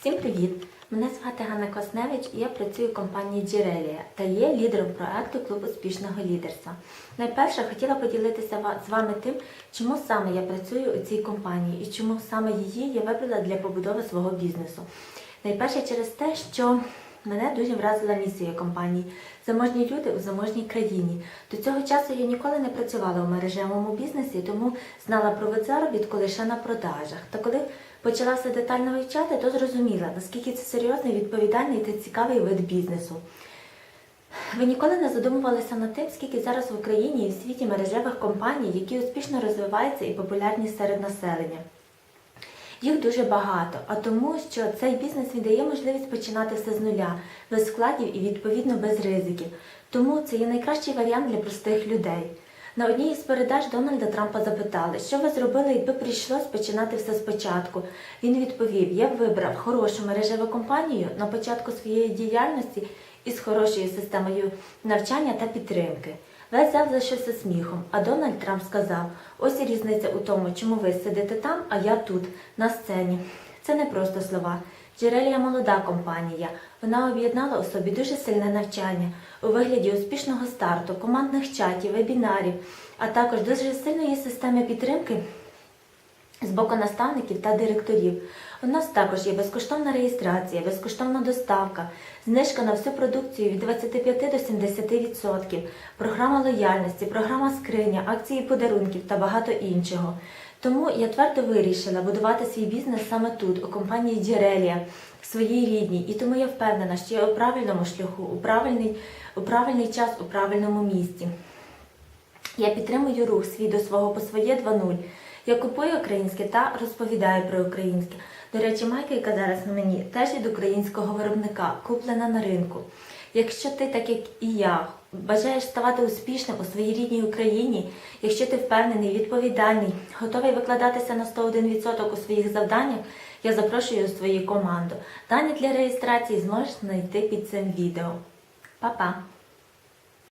Всім привіт! Мене звати Ганна Квасневич і я працюю в компанії Джерелія та є лідером проекту Клуб успішного лідерства. Найперше хотіла поділитися з вами тим, чому саме я працюю у цій компанії і чому саме її я вибрала для побудови свого бізнесу. Найперше через те, що мене дуже вразила місія компанії заможні люди у заможній країні. До цього часу я ніколи не працювала у мережевому бізнесі, тому знала про вид заробітку лише на продажах. Та коли почала все детально вивчати, то зрозуміла, наскільки це серйозний, відповідальний та цікавий вид бізнесу. Ви ніколи не задумувалися над тим, скільки зараз в Україні і в світі мережевих компаній, які успішно розвиваються і популярні серед населення. Їх дуже багато, а тому, що цей бізнес він дає можливість починати все з нуля, без вкладів і відповідно без ризиків. Тому це є найкращий варіант для простих людей. На одній із передач Дональда Трампа запитали, що ви зробили, якби прийшлось починати все спочатку. Він відповів: я б вибрав хорошу мережеву компанію на початку своєї діяльності із хорошою системою навчання та підтримки. Весь взяв за сміхом, а Дональд Трамп сказав: ось і різниця у тому, чому ви сидите там, а я тут, на сцені. Це не просто слова. Джерелія молода компанія. Вона об'єднала у собі дуже сильне навчання у вигляді успішного старту, командних чатів, вебінарів, а також дуже сильної системи підтримки з боку наставників та директорів. У нас також є безкоштовна реєстрація, безкоштовна доставка, знижка на всю продукцію від 25 до 70%, програма лояльності, програма скриня, акції подарунків та багато іншого. Тому я твердо вирішила будувати свій бізнес саме тут, у компанії Джерелія, своїй рідній. І тому я впевнена, що я у правильному шляху, у правильний, у правильний час, у правильному місці. Я підтримую рух свій до свого по своє 2.0. Я купую українське та розповідаю про українське. До речі, майка, яка зараз на мені, теж від українського виробника, куплена на ринку. Якщо ти, так як і я, бажаєш ставати успішним у своїй рідній Україні, якщо ти впевнений, відповідальний, готовий викладатися на 101% у своїх завданнях, я запрошую у свою команду. Дані для реєстрації зможеш знайти під цим відео. Па-па!